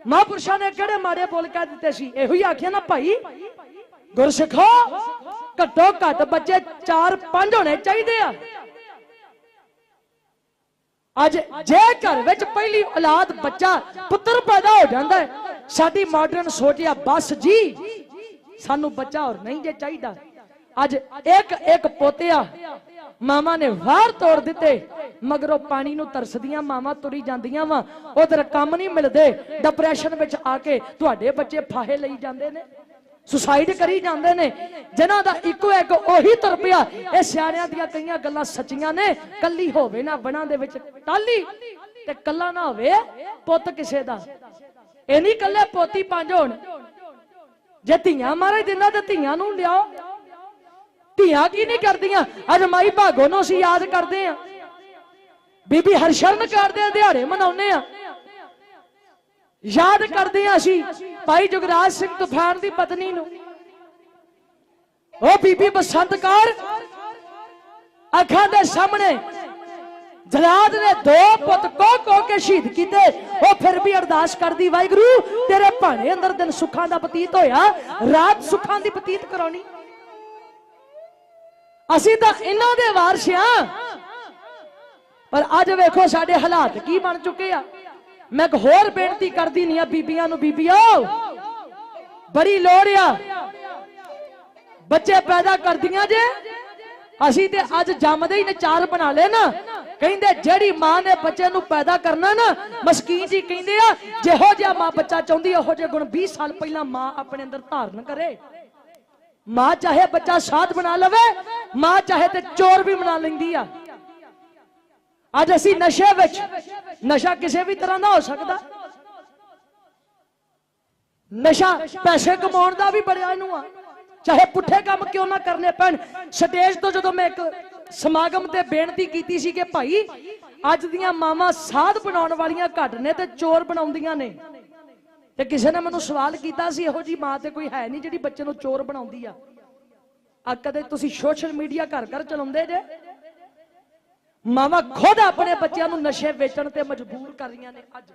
ਮਹਾਂਪੁਰਸ਼ਾਂ ਨੇ ਕਿਹੜੇ ਮਾੜੇ ਬੋਲ ਕਹਿ ਦਿੱਤੇ ਸੀ? ਇਹੋ ਹੀ ਆਖਿਆ ਨਾ ਭਾਈ, ਗੁਰਸਿੱਖੋ, ਘੱਟੋ ਘੱਟ ਬੱਚੇ 4-5 ਹੋਣੇ ਚਾਹੀਦੇ ਆ। ਅੱਜ ਜੇ ਘਰ ਵਿੱਚ ਪਹਿਲੀ ਔਲਾਦ ਬੱਚਾ ਪੁੱਤਰ ਪੈਦਾ ਹੋ ਜਾਂਦਾ ਹੈ, ਸਾਡੀ ਮਾਡਰਨ ਸੋਚ ਆ, ਬਸ ਜੀ, ਸਾਨੂੰ ਬੱਚਾ ਹੋਰ ਨਹੀਂ ਜੇ ਚਾਹੀਦਾ। ਅੱਜ ਇੱਕ ਇੱਕ ਪੋਤਿਆ ਮਾਮਾ ਨੇ ਵਾਰ ਤੋੜ ਦਿੱਤੇ, ਮਗਰੋਂ ਪਾਣੀ ਨੂੰ ਤਰਸਦੀਆਂ ਮਾਵਾਂ ਤੁਰੀ ਜਾਂਦੀਆਂ ਵਾ। ਉਧਰ ਕੰਮ ਨਹੀਂ ਮਿਲਦੇ ਡਿਪਰੈਸ਼ਨ ਵਿੱਚ ਆ ਕੇ ਤੁਹਾਡੇ ਬੱਚੇ ਫਾਹੇ ਲਈ ਜਾਂਦੇ ਨੇ ਸੁਸਾਈਡ ਕਰੀ ਜਾਂਦੇ ਨੇ, ਜਿਨ੍ਹਾਂ ਦਾ ਇੱਕੋ ਇੱਕ ਉਹੀ ਤੁਰ ਇਹ ਸਿਆਣਿਆਂ ਦੀਆਂ ਕਈਆਂ ਗੱਲਾਂ ਸੱਚੀਆਂ ਨੇ, ਕੱਲੀ ਹੋਵੇ ਨਾ ਬਣਾ ਦੇ ਵਿੱਚ ਟਾਲੀ ਤੇ ਕੱਲਾ ਨਾ ਹੋਵੇ ਪੁੱਤ ਕਿਸੇ ਦਾ। ਇਹ ਨਹੀਂ ਕੱਲੇ ਪੋਤੀ ਪੰਜ ਹੋਣ, ਜੇ ਧੀਆਂ ਮਾਰੇ ਦਿੰਦਾ ਤੇ ਧੀਆਂ ਨੂੰ ਲਿਆਓ ਧੀਆਂ ਕੀ ਨਹੀਂ ਕਰਦੀਆਂ? ਅੱਜ ਮਾਈ ਭਾਗੋ ਨੂੰ ਅਸੀਂ ਯਾਦ ਕਰਦੇ ਆ ਬੀਬੀ ਹਰਸ਼ਰਨ ਕਰਦੇ ਦਿਹਾੜੇ ਮਨਾਉਂਦੇ ਆ। ਯਾਦ ਕਰਦੇ ਆ ਅਸੀਂ ਭਾਈ ਜੁਗਰਾਜ ਸਿੰਘ ਤੂਫਾਨ ਦੀ ਪਤਨੀ ਨੂੰ। ਉਹ ਬੀਬੀ ਬਸੰਤ ਕੌਰ ਅੱਖਾਂ ਦੇ ਸਾਹਮਣੇ ਜਲਾਦ ਨੇ ਦੋ ਪੁੱਤ ਕੋ ਕੋ ਕੇ ਸ਼ਹੀਦ ਕੀਤੇ। ਉਹ ਫਿਰ ਵੀ ਅਰਦਾਸ ਕਰਦੀ, ਵਾਹਿਗੁਰੂ, ਤੇਰੇ ਭਾਣੇ ਅੰਦਰ ਦਿਨ ਸੁੱਖਾਂ ਦਾ ਬਤੀਤ ਹੋਇਆ। ਰਾਤ ਸੁੱਖਾਂ ਦੀ ਬਤੀਤ ਕਰਾਉਣੀ। ਅਸੀਂ ਤਾਂ ਇਹਨਾਂ ਦੇ ਵਾਰਸ ਆ। ਪਰ ਅੱਜ ਵੇਖੋ ਸਾਡੇ ਹਾਲਾਤ ਕੀ ਬਣ ਚੁੱਕੇ ਆ। ਮੈਂ ਇੱਕ ਹੋਰ ਬੇਨਤੀ ਕਰਦੀ ਨਹੀਂ ਆ ਬੀਬੀਆਂ ਨੂੰ, ਬੀਬੀਓ। ਬੜੀ ਲੋੜ ਆ। ਬੱਚੇ ਪੈਦਾ ਕਰਦੀਆਂ ਜੇ। ਅਸੀਂ ਤੇ ਅੱਜ ਜੰਮਦੇ ਹੀ ਨਚਾਰ ਬਣਾ ਲੈ ਨਾ। ਕਹਿੰਦੇ ਜਿਹੜੀ ਮਾਂ ਨੇ ਬੱਚੇ ਨੂੰ ਪੈਦਾ ਕਰਨਾ ਨਾ, ਮਸਕੀਨ ਜੀ ਕਹਿੰਦੇ ਆ, ਜਿਹੋ ਜਿਹਾ ਮਾਂ ਬੱਚਾ ਚਾਹੁੰਦੀ ਉਹੋ ਜਿਹੇ ਗੁਣ 20 ਸਾਲ ਪਹਿਲਾਂ ਮਾਂ ਆਪਣੇ ਅੰਦਰ ਧਾਰਨ ਕਰੇ। ਮਾਂ ਚਾਹੇ ਬੱਚਾ ਸਾਧ ਬਣਾ ਲਵੇ ਮਾਂ ਚਾਹੇ ਤੇ ਚੋਰ ਵੀ ਬਣਾ ਲੈਂਦੀ ਆ। ਅੱਜ ਅਸੀਂ ਨਸ਼ੇ ਵਿੱਚ, ਨਸ਼ਾ ਕਿਸੇ ਵੀ ਤਰ੍ਹਾਂ ਦਾ ਹੋ ਸਕਦਾ। ਨਸ਼ਾ ਪੈਸੇ ਕਮਾਉਣ ਦਾ ਵੀ ਬੜਿਆ ਇਹਨੂੰ ਆ। ਚਾਹੇ ਪੁੱਠੇ ਕੰਮ ਕਿਉਂ ਨਾ ਕਰਨੇ ਪੈਣ। ਸਟੇਜ ਤੋਂ ਜਦੋਂ ਮੈਂ ਇੱਕ ਸਮਾਗਮ ਤੇ ਬੇਨਤੀ ਕੀਤੀ ਸੀ ਕਿ ਭਾਈ, ਅੱਜ ਦੀਆਂ ਮਾਵਾਂ ਸਾਧ ਬਣਾਉਣ ਵਾਲੀਆਂ ਘੱਟ ਨੇ ਤੇ ਚੋਰ ਬਣਾਉਂਦੀਆਂ ਨੇ। ਤੇ ਕਿਸੇ ਨੇ ਮੈਨੂੰ ਸਵਾਲ ਕੀਤਾ ਸੀ, ਇਹੋ ਜੀ ਮਾਂ ਤੇ ਕੋਈ ਹੈ ਨਹੀਂ ਜਿਹੜੀ ਬੱਚੇ ਨੂੰ ਚੋਰ ਬਣਾਉਂਦੀ ਆ। ਆ ਕਦੇ ਤੁਸੀਂ ਸੋਸ਼ਲ ਮੀਡੀਆ ਘਰ ਘਰ ਚਲਾਉਂਦੇ ਜੇ? ਮਾਵਾਂ ਖੁਦ ਆਪਣੇ ਬੱਚਿਆਂ ਨੂੰ ਨਸ਼ੇ ਵੇਚਣ ਤੇ ਮਜਬੂਰ ਕਰ ਰਹੀਆਂ ਨੇ ਅੱਜ।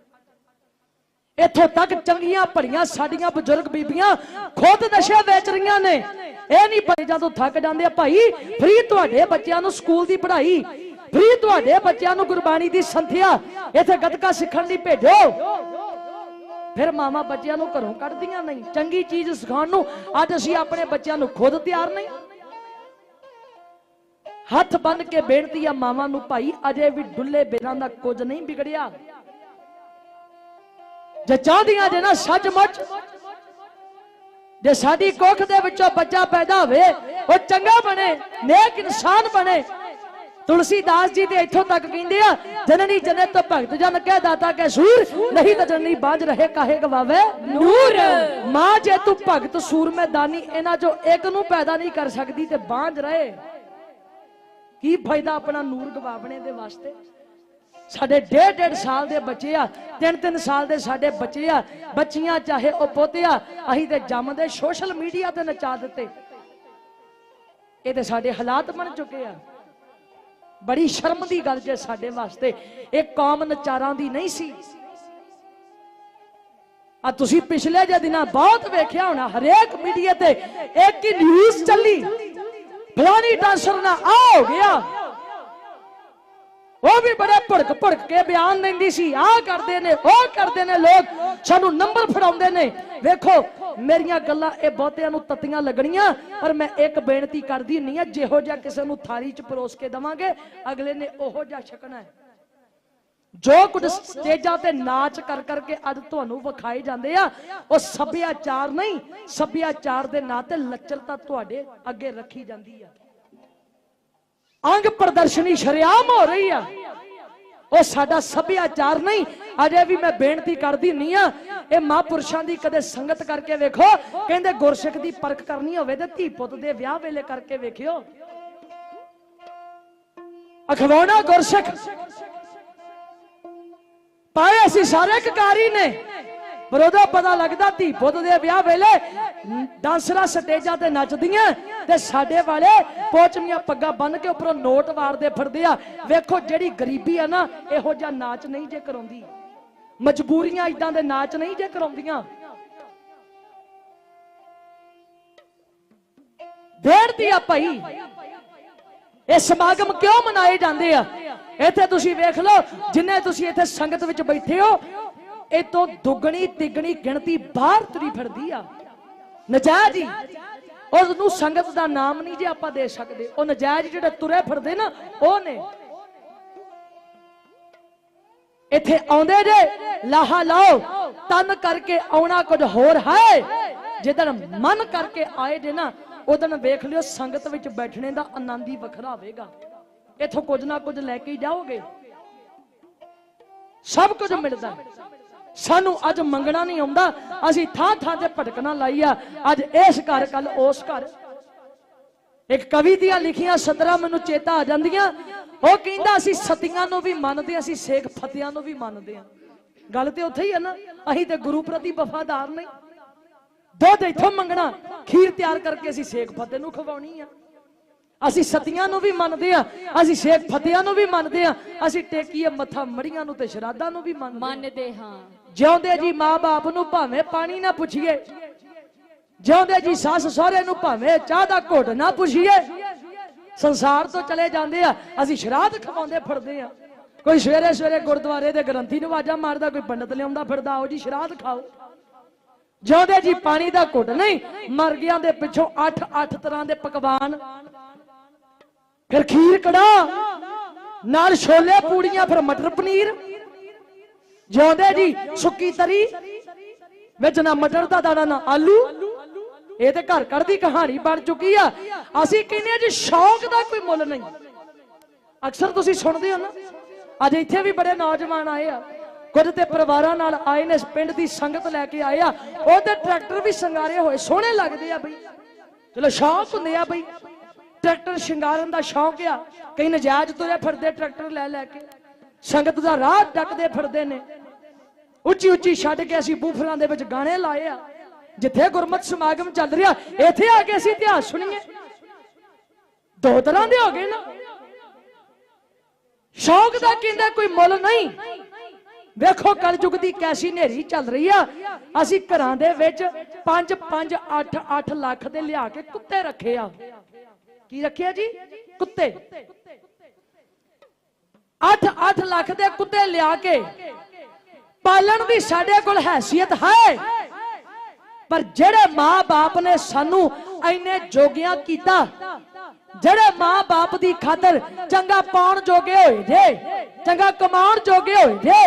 ਇੱਥੋਂ ਤੱਕ ਚੰਗੀਆਂ ਭਰੀਆਂ ਸਾਡੀਆਂ ਬਜ਼ੁਰਗ ਬੀਬੀਆਂ ਖੁਦ ਨਸ਼ੇ ਵੇਚ ਰਹੀਆਂ ਨੇ। ਇਹ ਨਹੀਂ ਭਾਈ ਜਦੋਂ ਥੱਕ ਜਾਂਦੇ ਆ, ਭਾਈ ਫ੍ਰੀ ਤੁਹਾਡੇ ਬੱਚਿਆਂ ਨੂੰ ਸਕੂਲ ਦੀ ਪੜ੍ਹਾਈ ਫ੍ਰੀ ਤੁਹਾਡੇ ਬੱਚਿਆਂ ਨੂੰ ਗੁਰਬਾਣੀ ਦੀ ਸੰਥਿਆ, ਇੱਥੇ ਗੱਤਕਾ ਸਿੱਖਣ ਲਈ ਭੇਜੋ। ਫਿਰ ਮਾਮਾ ਬੱਚਿਆਂ ਨੂੰ ਘਰੋਂ ਕੱਢਦੀਆਂ ਨਹੀਂ। ਚੰਗੀ ਚੀਜ਼ ਸਿਖਾਉਣ ਨੂੰ ਅੱਜ ਅਸੀਂ ਆਪਣੇ ਬੱਚਿਆਂ ਨੂੰ ਖੁਦ ਤਿਆਰ ਨਹੀਂ। ਹੱਥ ਬੰਨ ਕੇ ਬੇਨਤੀ ਆ ਮਾਵਾਂ ਨੂੰ, ਭਾਈ, ਅਜੇ ਵੀ ਡੁੱਲੇ ਬਿਨਾਂ ਦਾ ਕੁਝ ਨਹੀਂ ਵਿਗੜਿਆ। ਜੇ ਚਾਹਦੀਆਂ ਜੇ ਨਾ ਸੱਚਮੁੱਚ, ਜੇ ਸਾਡੀ ਕੁੱਖ ਦੇ ਵਿੱਚੋਂ ਬੱਚਾ ਪੈਦਾ ਹੋਵੇ, ਉਹ ਚੰਗਾ ਬਣੇ, ਨੇਕ ਇਨਸਾਨ ਬਣੇ ਤੁਲਸੀਦਾਸ ਜੀ ਤੇ ਇੱਥੋਂ ਤੱਕ ਕਹਿੰਦੇ ਆ ਜਨਨੀ ਜਨੇ ਤੋਂ ਭਗਤ ਜਨ ਕਹਿ ਦਾਤਾ ਕੈ ਸੂਰ ਨਹੀਂ ਤਾਂ ਜਨਨੀ ਬਾਝ ਰਹੇ ਕਾਹੇ ਗਵਾਵੇ ਨੂਰ ਮਾਂ ਜੇ ਤੂੰ ਭਗਤ ਸੂਰਮੇ ਦਾਨੀ ਇਹਨਾਂ ਚੋਂ ਇੱਕ ਨੂੰ ਪੈਦਾ ਨਹੀਂ ਕਰ ਸਕਦੀ ਤੇ ਬਾਝ ਰਹੇ ਕੀ ਫਾਇਦਾ ਆਪਣਾ ਨੂਰ ਗਵਾਵਣੇ ਦੇ ਵਾਸਤੇ ਸਾਡੇ ਡੇਢ ਡੇਢ ਸਾਲ ਦੇ ਬੱਚੇ ਆ ਤਿੰਨ ਤਿੰਨ ਸਾਲ ਦੇ ਸਾਡੇ ਬੱਚੇ ਆ ਬੱਚੀਆਂ ਚਾਹੇ ਉਹ ਪੋਤੇ ਆ ਅਸੀਂ ਤੇ ਜੰਮਦੇ ਸੋਸ਼ਲ ਮੀਡੀਆ ਤੇ ਨਚਾ ਦਿੱਤੇ ਇਹ ਤੇ ਸਾਡੇ ਹਾਲਾਤ ਬਣ ਚੁੱਕੇ ਆ ਬੜੀ ਸ਼ਰਮ ਦੀ ਗੱਲ ਜੇ ਸਾਡੇ ਵਾਸਤੇ। ਇਹ ਕੌਮ ਨਚਾਰਾਂ ਦੀ ਨਹੀਂ ਸੀ। ਆ ਤੁਸੀਂ ਪਿਛਲੇ ਜੇ ਦਿਨਾਂ ਬਹੁਤ ਵੇਖਿਆ ਹੋਣਾ, ਹਰੇਕ ਮੀਡੀਆ ਤੇ ਇੱਕ ਹੀ ਨਿਊਜ਼ ਚੱਲੀ। ਫਲਾਨੀ ਡਾਂਸਰ ਨਾ ਆ ਹੋ ਗਿਆ। ਉਹ ਵੀ ਬੜੇ ਭੜਕ ਭੜਕ ਕੇ ਬਿਆਨ ਦਿੰਦੀ ਸੀ ਆ ਕਰਦੇ ਨੇ, ਉਹ ਕਰਦੇ ਨੇ ਲੋਕ, ਸਾਨੂੰ ਨੰਬਰ ਫੜਾਉਂਦੇ ਨੇ। ਵੇਖੋ, ਮੇਰੀਆਂ ਗੱਲਾਂ, ਇਹ ਬਹੁਤਿਆਂ ਨੂੰ ਤਤੀਆਂ ਲੱਗਣੀਆਂ, ਪਰ ਮੈਂ ਇੱਕ ਬੇਨਤੀ ਕਰਦੀ ਨਹੀਂ ਆ, ਜਿਹੋ ਜਿਹਾ ਕਿਸੇ ਨੂੰ ਥਾਲੀ 'ਚ ਪਰੋਸ ਕੇ ਦਵਾਂਗੇ, ਅਗਲੇ ਨੇ ਉਹੋ ਜਿਹਾ ਛਕਣਾ ਹੈ। ਜੋ ਕੁਝ ਸਟੇਜਾਂ ਤੇ ਨਾਚ ਕਰ ਕਰਕੇ ਅੱਜ ਤੁਹਾਨੂੰ ਵਿਖਾਏ ਜਾਂਦੇ ਆ, ਉਹ ਸੱਭਿਆਚਾਰ ਨਹੀਂ, ਸੱਭਿਆਚਾਰ ਦੇ ਨਾਂ ਤੇ ਲੱਚਰਤਾ ਤੁਹਾਡੇ ਅੱਗੇ ਰੱਖੀ ਜਾਂਦੀ ਆ। ਅੰਗ ਪ੍ਰਦਰਸ਼ਨੀ ਸ਼ਰਿਆਮ ਹੋ ਰਹੀ ਆ। ਉਹ ਸਾਡਾ ਸੱਭਿਆਚਾਰ ਨਹੀਂ, ਅਜੇ ਵੀ ਮੈਂ ਬੇਨਤੀ ਕਰਦੀ ਨਹੀਂ ਆ। ਇਹ ਮਹਾਂਪੁਰਸ਼ਾਂ ਦੀ ਕਦੇ ਸੰਗਤ ਕਰਕੇ ਵੇਖੋ, ਕਹਿੰਦੇ ਗੁਰਸਿੱਖ ਦੀ ਪਰਖ ਕਰਨੀ ਹੋਵੇ ਤੇ ਧੀ ਪੁੱਤ ਦੇ ਵਿਆਹ ਵੇਲੇ ਕਰਕੇ ਵੇਖਿਓ। ਅਖਵਾਉਣਾ ਗੁਰਸਿੱਖ। ਪਾਏ ਅਸੀਂ ਸਾਰੇ ਕਕਾਰੀ ਨੇ। ਪਰ ਉਹਦਾ ਪਤਾ ਲੱਗਦਾ ਧੀ ਪੁੱਤ ਦੇ ਵਿਆਹ ਵੇਲੇ ਡਾਂਸਰਾਂ ਸਟੇਜਾਂ ਤੇ ਨੱਚਦੀਆਂ ਤੇ ਸਾਡੇ ਵਾਲੇ ਪੋਚਮੀਆਂ ਪੱਗਾਂ ਬੰਨ ਕੇ ਉੱਪਰੋਂ ਨੋਟ ਵਾਰਦੇ ਫਿਰਦੇ ਆ। ਵੇਖੋ ਜਿਹੜੀ ਗਰੀਬੀ ਆ ਨਾ, ਇਹੋ ਜਿਹਾ ਨਾਚ ਨਹੀਂ ਜੇ ਕਰਾਉਂਦੀ। ਮਜਬੂਰੀਆਂ ਇਦਾਂ ਦੇ ਨਾਚ ਨਹੀਂ ਜੇ ਕਰਾਉਂਦੀਆਂ। ਬੇੜਦੀ ਆ ਭਾਈ। ਇਹ ਸਮਾਗਮ ਕਿਉਂ ਮਨਾਏ ਜਾਂਦੇ ਆ? ਇੱਥੇ ਤੁਸੀਂ ਵੇਖ ਲਓ, ਜਿੰਨੇ ਤੁਸੀਂ ਇੱਥੇ ਸੰਗਤ ਵਿੱਚ ਬੈਠੇ ਹੋ ਇਹ ਤੋਂ ਦੁੱਗਣੀ ਤਿੱਗਣੀ ਗਿਣਤੀ ਬਾਹਰ ਤੁਰੀ ਫਿਰਦੀ ਆ। ਨਜਾਇਜ਼ ਹੀ। ਉਸ ਨੂੰ ਸੰਗਤ ਦਾ ਨਾਮ ਨਹੀਂ ਜੇ ਆਪਾਂ ਦੇ ਸਕਦੇ। ਉਹ ਨਜਾਇਜ਼ ਜਿਹੜੇ ਤੁਰੇ ਫਿਰਦੇ ਨਾ, ਉਹ ਨੇ। ਇੱਥੇ ਆਉਂਦੇ ਜੇ, ਲਾਹਾ ਲਾਓ, ਤਨ ਕਰਕੇ ਆਉਣਾ ਕੁਝ ਹੋਰ ਹੈ। ਜਿੱਦਣ ਮਨ ਕਰਕੇ ਆਏ ਜੇ ਨਾ ਉਦੋਂ ਵੇਖ ਲਿਓ ਸੰਗਤ ਵਿੱਚ ਬੈਠਣੇ ਦਾ ਆਨੰਦ ਹੀ ਵੱਖਰਾ ਹੋਵੇਗਾ। ਇੱਥੋਂ ਕੁਝ ਨਾ ਕੁਝ ਲੈ ਕੇ ਹੀ ਜਾਓਗੇ। ਸਭ ਕੁਝ ਮਿਲਦਾ। ਸਾਨੂੰ ਅੱਜ ਮੰਗਣਾ ਨਹੀਂ ਆਉਂਦਾ। ਅਸੀਂ ਥਾਂ ਥਾਂ ਤੇ ਭਟਕਣਾ ਲਾਈ ਆ। ਅੱਜ ਇਸ ਘਰ ਕੱਲ ਉਸ ਘਰ। ਇੱਕ ਕਵੀ ਦੀਆਂ ਲਿਖੀਆਂ ਸਤਰਾਂ ਮੈਨੂੰ ਚੇਤਾ ਆ ਜਾਂਦੀਆਂ। ਉਹ ਕਹਿੰਦਾ ਅਸੀਂ ਸਤੀਆਂ ਨੂੰ ਵੀ ਮੰਨਦੇ ਹਾਂ, ਅਸੀਂ ਸੇਖ ਫਤਿਆਂ ਨੂੰ ਵੀ ਮੰਨਦੇ ਆ ਗੱਲ ਤੇ ਉੱਥੇ ਹੀ ਹੈ ਨਾ। ਅਸੀਂ ਤੇ ਗੁਰੂ ਪ੍ਰਤੀ ਵਫਾਦਾਰ ਨਹੀਂ। ਦੁੱਧ ਇੱਥੋਂ ਮੰਗਣਾ। ਖੀਰ ਤਿਆਰ ਕਰਕੇ ਅਸੀਂ ਸੇਖ ਫਤਿਹ ਨੂੰ ਖਵਾਉਣੀ ਆ। ਅਸੀਂ ਸਤੀਆਂ ਨੂੰ ਵੀ ਮੰਨਦੇ ਆ ਅਸੀਂ ਸੇਖ ਫਤਿਆਂ ਨੂੰ ਵੀ ਮੰਨਦੇ ਆ ਅਸੀਂ ਟੇਕੀਏ ਮੱਥਾ ਮੜੀਆਂ ਨੂੰ ਤੇ ਸ਼ਰਾਧਾਂ ਨੂੰ ਵੀ ਮੰਨਦੇ ਹਾਂ। ਜਿਉਂਦੇ ਜੀ ਮਾਂ-ਬਾਪ ਨੂੰ ਭਾਵੇਂ ਪਾਣੀ ਨਾ ਪੁੱਛੀਏ, ਜਿਉਂਦੇ ਜੀ ਸੱਸ ਸਹੁਰੇ ਨੂੰ ਭਾਵੇਂ ਚਾਹ ਦਾ ਘੁੱਟ ਨਾ ਪੁੱਛੀਏ, ਸੰਸਾਰ ਤੋਂ ਚਲੇ ਜਾਂਦੇ ਆ, ਅਸੀਂ ਸ਼ਰਾਧ ਖਵਾਉਂਦੇ ਫਿਰਦੇ ਆ। ਕੋਈ ਸਵੇਰੇ ਸਵੇਰੇ ਗੁਰਦੁਆਰੇ ਦੇ ਗ੍ਰੰਥੀ ਨੂੰ ਆਵਾਜ਼ਾਂ ਮਾਰਦਾ, ਕੋਈ ਪੰਡਤ ਲਿਆਉਂਦਾ ਫਿਰਦਾ, ਆਓ ਜੀ ਸ਼ਰਾਧ ਖਾਓ। ਜਿਉਂਦੇ ਜੀ ਪਾਣੀ ਦਾ ਘੁੱਟ ਨਹੀਂ ਮਰ ਗਿਆਂ ਦੇ ਪਿੱਛੋਂ 8-8 ਤਰ੍ਹਾਂ ਦੇ ਪਕਵਾਨ। ਫਿਰ ਖੀਰ ਕੜਾ ਨਾਲ ਛੋਲੇ ਪੂੜੀਆਂ, ਫਿਰ ਮਟਰ ਪਨੀਰ। ਜਿਉਂਦੇ ਜੀ, ਸੁੱਕੀ ਤਰੀ। ਵਿੱਚ ਨਾ ਮਟਰ ਦਾ ਦਾਣਾ ਨਾ ਆਲੂ। ਇਹ ਤੇ ਘਰ ਘਰ ਦੀ ਕਹਾਣੀ ਬਣ ਚੁੱਕੀ ਆ। ਅਸੀਂ ਕਹਿੰਦੇ ਆ ਜੀ, ਸ਼ੌਕ ਦਾ ਕੋਈ ਮੁੱਲ ਨਹੀਂ। ਅਕਸਰ ਤੁਸੀਂ ਸੁਣਦੇ ਹੋ ਨਾ। ਅੱਜ ਇੱਥੇ ਵੀ ਬੜੇ ਨੌਜਵਾਨ ਆਏ ਆ। ਕੁਝ ਤੇ ਪਰਿਵਾਰਾਂ ਨਾਲ ਆਏ ਨੇ ਪਿੰਡ ਦੀ ਸੰਗਤ ਲੈ ਕੇ ਆਏ ਆ। ਉਹ ਤੇ ਟਰੈਕਟਰ ਵੀ ਸ਼ਿੰਗਾਰੇ ਹੋਏ। ਸੋਹਣੇ ਲੱਗਦੇ ਆ ਬਈ। ਚਲੋ ਸ਼ੌਕ ਹੁੰਦੇ ਆ ਬਈ। ਟਰੈਕਟਰ ਸ਼ਿੰਗਾਰਨ ਦਾ ਸ਼ੌਕ ਆ। ਕਈ ਨਜਾਇਜ਼ ਤੁਰੇ ਫਿਰਦੇ ਟਰੈਕਟਰ ਲੈ ਲੈ ਕੇ। ਸੰਗਤ ਦਾ ਰਾਹ ਡੱਕਦੇ ਫਿਰਦੇ ਨੇ। ਉੱਚੀ ਉੱਚੀ ਛੱਡ ਕੇ ਅਸੀਂ ਬੂਫਲਾਂ ਦੇ ਵਿੱਚ ਗਾਣੇ ਲਾਏ ਆ। ਜਿੱਥੇ ਗੁਰਮਤ ਸਮਾਗਮ ਚੱਲ ਰਿਹਾ, ਇੱਥੇ ਆ ਕੇ ਅਸੀਂ ਇਤਿਹਾਸ ਸੁਣੀਏ। ਦੋ ਤਰ੍ਹਾਂ ਦੇ ਹੋ ਗਏ ਨਾ। ਸ਼ੌਕ ਦਾ ਕਹਿੰਦਾ ਕੋਈ ਮੁੱਲ ਨਹੀਂ। ਵੇਖੋ ਕਲਯੁਗ ਦੀ ਕੈਸੀ ਨੇਰੀ ਚੱਲ ਰਹੀ ਆ। ਅਸੀਂ ਘਰਾਂ ਦੇ ਵਿੱਚ 5 5 8 8 ਲੱਖ ਦੇ ਲਿਆ ਕੇ ਕੁੱਤੇ ਰੱਖੇ ਆ। ਕੀ ਰੱਖਿਆ ਜੀ? ਕੁੱਤੇ। 8 8 ਲੱਖ ਦੇ ਕੁੱਤੇ ਲਿਆ ਕੇ ਪਾਲਣ ਦੀ ਸਾਡੇ ਕੋਲ ਹੈਸੀਅਤ ਹੈ। ਪਰ ਜਿਹੜੇ ਮਾਂ-ਬਾਪ ਨੇ ਸਾਨੂੰ ਐਨੇ ਜੋਗਿਆਂ ਕੀਤਾ, ਜਿਹੜੇ ਮਾਂ-ਬਾਪ ਦੀ ਖਾਤਰ ਚੰਗਾ ਪਾਉਣ ਜੋਗੇ ਹੋਏ ਜੇ, ਚੰਗਾ ਕਮਾਉਣ ਜੋਗੇ ਹੋਏ ਜੇ,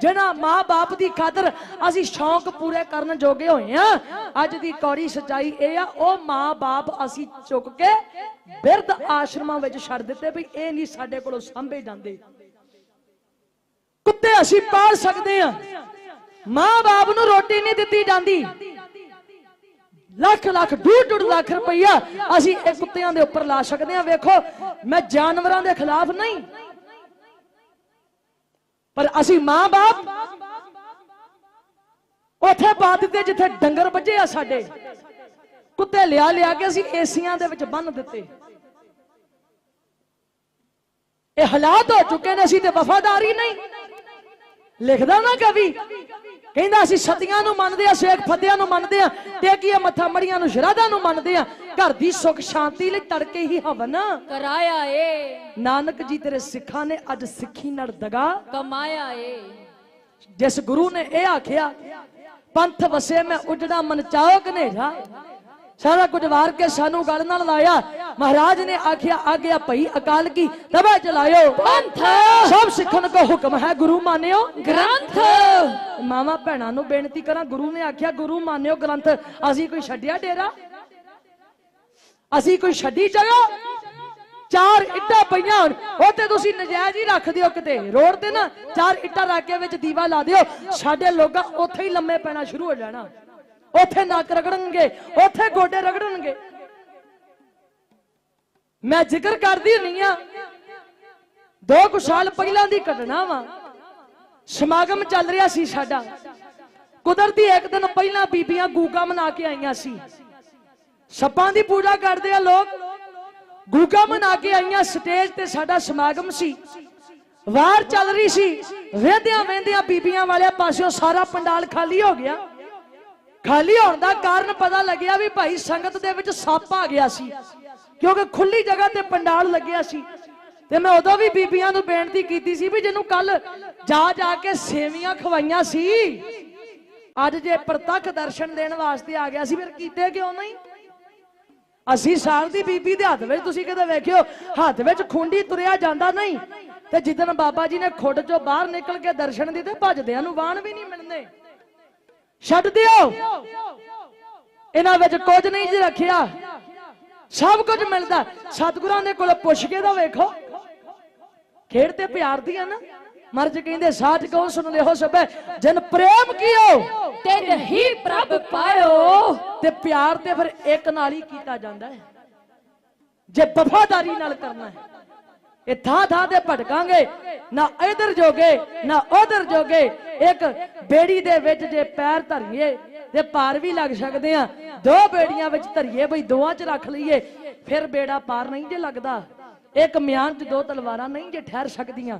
ਜਿਹਨਾਂ ਮਾਂ-ਬਾਪ ਦੀ ਖਾਤਰ ਅਸੀਂ ਸ਼ੌਂਕ ਪੂਰੇ ਕਰਨ ਜੋਗੇ ਹੋਏ ਆ ਅੱਜ ਦੀ ਕੌੜੀ ਸਚਾਈ ਇਹ ਆ, ਉਹ ਮਾਂ-ਬਾਪ ਅਸੀਂ ਚੁੱਕ ਕੇ ਬਿਰਧ ਆਸ਼ਰਮਾਂ ਵਿੱਚ ਛੱਡ ਦਿੱਤੇ ਵੀ ਇਹ ਨਹੀਂ ਸਾਡੇ ਕੋਲੋਂ ਸਾਂਭੇ ਜਾਂਦੇ। ਕੁੱਤੇ ਅਸੀਂ ਪਾਲ ਸਕਦੇ ਆ ਮਾਂ-ਬਾਪ ਨੂੰ ਰੋਟੀ ਨਹੀਂ ਦਿੱਤੀ ਜਾਂਦੀ। ਲੱਖ ਲੱਖ, ਡੂਢ ਡੂਢ ਲੱਖ ਰੁਪਈਆ ਅਸੀਂ ਇਹ ਕੁੱਤਿਆਂ ਦੇ ਉੱਪਰ ਲਾ ਸਕਦੇ ਆ ਵੇਖੋ, ਮੈਂ ਜਾਨਵਰਾਂ ਦੇ ਖਿਲਾਫ ਨਹੀਂ। ਪਰ ਅਸੀਂ ਮਾਂ-ਬਾਪ ਉੱਥੇ ਪਾ ਦਿੱਤੇ ਜਿੱਥੇ ਡੰਗਰ ਵੱਜੇ ਆ ਸਾਡੇ। ਕੁੱਤੇ ਲਿਆ ਲਿਆ ਕੇ ਅਸੀਂ ਏਸੀਆਂ ਦੇ ਵਿੱਚ ਬੰਨ ਦਿੱਤੇ। ਇਹ ਹਾਲਾਤ ਹੋ ਚੁੱਕੇ ਨੇ, ਅਸੀਂ ਤੇ ਵਫਾਦਾਰੀ ਨਹੀਂ। ਲਿਖਦਾ ਨਾ ਕਵੀ। ਕਹਿੰਦਾ ਅਸੀਂ ਸਤੀਆਂ ਨੂੰ ਮੰਨਦੇ ਆ ਸੇਖ ਫਤਿਆਂ ਨੂੰ ਮੰਨਦੇ ਆ ਟੇਕੀਏ ਮੱਥਾ ਮੜੀਆਂ ਨੂੰ ਸ਼ਰਾਧਾਂ ਨੂੰ ਮੰਨਦੇ ਆ ਘਰ ਦੀ ਸੁੱਖ ਸ਼ਾਂਤੀ ਲਈ ਤੜਕੇ ਹੀ ਹਵਨ। ਕਰਾਇਆ ਏ। ਨਾਨਕ ਜੀ ਤੇਰੇ ਸਿੱਖਾਂ ਨੇ ਅੱਜ ਸਿੱਖੀ ਨਾਲ ਦਗਾ। ਕਮਾਇਆ ਏ। ਜਿਸ ਗੁਰੂ ਨੇ ਇਹ ਆਖਿਆ ਪੰਥ ਵਸੇ ਮੈਂ ਉਜੜਾ ਮਨ ਚਾਹੋ ਕਨੇਰਾ ਸਾਰਾ ਕੁਝ ਵਾਰ ਕੇ ਸਾਨੂੰ ਗੱਲ ਨਾਲ ਲਾਇਆ। ਮਹਾਰਾਜ ਨੇ ਆਖਿਆ ਆਗਿਆ ਭਈ ਅਕਾਲ ਕੀ? ਤਬਾ ਚਲਾਇਓ। ਪੰਥ। ਸਭ ਸਿੱਖਣ ਕੋ ਹੁਕਮ ਹੈ ਗੁਰੂ ਮਾਨਿਓ। ਗ੍ਰੰਥ। ਮਾਵਾ ਭੈਣਾਂ ਨੂੰ ਬੇਨਤੀ ਕਰਾਂ ਗੁਰੂ ਨੇ ਆਖਿਆ ਗੁਰੂ ਮਾਨਿਓ ਗ੍ਰੰਥ। ਅਸੀਂ ਕੋਈ ਛੱਡਿਆ ਡੇਰਾ? ਅਸੀਂ ਕੋਈ ਛੱਡੀ ਜਗ੍ਹਾ? ਚਾਰ ਇੱਟਾਂ ਪਈਆਂ ਹੋਣ। ਉੱਥੇ ਤੁਸੀਂ ਨਜਾਇਜ਼ ਹੀ ਰੱਖ ਦਿਓ ਕਿਤੇ। ਰੋਡ ਤੇ ਨਾ ਚਾਰ ਇੱਟਾਂ ਰੱਖ ਕੇ ਵਿੱਚ ਦੀਵਾ ਲਾ ਦਿਓ। ਸਾਡੇ ਲੋਕਾਂ ਉੱਥੇ ਹੀ ਲੰਮੇ ਪੈਣਾ ਸ਼ੁਰੂ ਹੋ ਜਾਣਾ। ਉੱਥੇ ਨੱਕ ਰਗੜਨਗੇ, ਉੱਥੇ ਗੋਡੇ ਰਗੜਨਗੇ। ਮੈਂ ਜ਼ਿਕਰ ਕਰਦੀ ਨਹੀਂ ਆ। ਦੋ ਕੁ ਸਾਲ ਪਹਿਲਾਂ ਦੀ ਘਟਨਾ ਵਾ। ਸਮਾਗਮ ਚੱਲ ਰਿਹਾ ਸੀ ਸਾਡਾ। ਕੁਦਰਤੀ ਇੱਕ ਦਿਨ ਪਹਿਲਾਂ ਬੀਬੀਆਂ ਗੂਗਾ ਮਨਾ ਕੇ ਆਈਆਂ ਸੀ। ਸੱਪਾਂ ਦੀ ਪੂਜਾ ਕਰਦੇ ਆ ਲੋਕ। ਗੂਗਾ ਮਨਾ ਕੇ ਆਈਆਂ ਸਟੇਜ ਤੇ ਸਾਡਾ ਸਮਾਗਮ ਸੀ। ਵਾਰ ਚੱਲ ਰਹੀ ਸੀ। ਵੇਦਿਆਂ ਵੇਂਦਿਆਂ ਬੀਬੀਆਂ ਵਾਲੇ ਪਾਸਿਓਂ ਸਾਰਾ ਪੰਡਾਲ ਖਾਲੀ ਹੋ ਗਿਆ। ਖਾਲੀ ਹੋਣ ਦਾ ਕਾਰਨ ਪਤਾ ਲੱਗਿਆ ਵੀ ਭਾਈ ਸੰਗਤ ਦੇ ਵਿੱਚ ਸੱਪ ਆ ਗਿਆ ਸੀ। ਕਿਉਂਕਿ ਖੁੱਲੀ ਜਗ੍ਹਾ ਤੇ ਪੰਡਾਲ ਲੱਗਿਆ ਸੀ। ਤੇ ਮੈਂ ਉਦੋਂ ਵੀ ਬੀਬੀਆਂ ਨੂੰ ਬੇਨਤੀ ਕੀਤੀ ਸੀ ਵੀ ਜਿਹਨੂੰ ਕੱਲ ਜਾ ਜਾ ਕੇ ਸੇਵੀਆਂ ਖਵਾਈਆਂ ਸੀ, ਅੱਜ ਜੇ ਪ੍ਰਤੱਖ ਦਰਸ਼ਨ ਦੇਣ ਵਾਸਤੇ ਆ ਗਿਆ ਸੀ, ਫਿਰ ਕੀਤੇ ਕਿਉਂ ਨਹੀਂ? 80 ਸਾਲ ਦੀ ਬੀਬੀ ਦੇ ਹੱਥ ਵਿੱਚ, ਤੁਸੀਂ ਕਿਤੇ ਵੇਖਿਓ, ਹੱਥ ਵਿੱਚ ਖੁੰਡੀ ਤੁਰਿਆ ਜਾਂਦਾ ਨਹੀਂ। ਤੇ ਜਿੱਦਣ ਬਾਬਾ ਜੀ ਨੇ ਖੁੱਡ ਚੋਂ ਬਾਹਰ ਨਿਕਲ ਕੇ ਦਰਸ਼ਨ ਦਿੱਤੇ, ਭੱਜਦਿਆਂ ਨੂੰ ਵਾਣ ਵੀ ਨਹੀਂ ਮਿਲਦੇ। ਛੱਡ ਦਿਓ। ਇਹਨਾਂ ਵਿੱਚ ਕੁਝ ਨਹੀਂ ਜੀ ਰੱਖਿਆ। ਸਭ ਕੁਝ ਮਿਲਦਾ। ਸਤਿਗੁਰਾਂ ਦੇ ਕੋਲ ਪੁੱਛ ਕੇ ਤਾਂ ਵੇਖੋ। ਖੇਡ ਤੇ ਪਿਆਰ ਦੀ ਆ ਨਾ। ਮਰਜ ਕਹਿੰਦੇ ਸਾਚ ਕਹੋ ਸੁਣ ਲਿਓ ਸਭੇ। ਜਨ ਪ੍ਰੇਮ ਕੀਓ, ਤਿਨ ਹੀ ਪ੍ਰਭ ਪਾਇਓ। ਤੇ ਪਿਆਰ ਤੇ ਫਿਰ ਇੱਕ ਨਾਲ ਹੀ ਕੀਤਾ ਜਾਂਦਾ ਹੈ। ਜੇ ਵਫਾਦਾਰੀ ਨਾਲ ਕਰਨਾ ਹੈ। ਇਹ ਥਾਂ ਥਾਂ ਤੇ ਭਟਕਾਂਗੇ, ਨਾ ਇਧਰ ਜੋਗੇ, ਨਾ ਉਧਰ ਜੋਗੇ। ਇੱਕ ਬੇੜੀ ਦੇ ਵਿੱਚ ਜੇ ਪੈਰ ਧਰੀਏ, ਤੇ ਪਾਰ ਵੀ ਲੱਗ ਸਕਦੇ ਆ। ਦੋ ਬੇੜੀਆਂ ਵਿੱਚ ਧਰੀਏ, ਬਈ ਦੋਵਾਂ 'ਚ ਰੱਖ ਲਈਏ, ਫਿਰ ਬੇੜਾ ਪਾਰ ਨਹੀਂ ਜੇ ਲੱਗਦਾ। ਇੱਕ ਮਿਆਨ 'ਚ ਦੋ ਤਲਵਾਰਾਂ ਨਹੀਂ ਜੇ ਠਹਿਰ ਸਕਦੀਆਂ।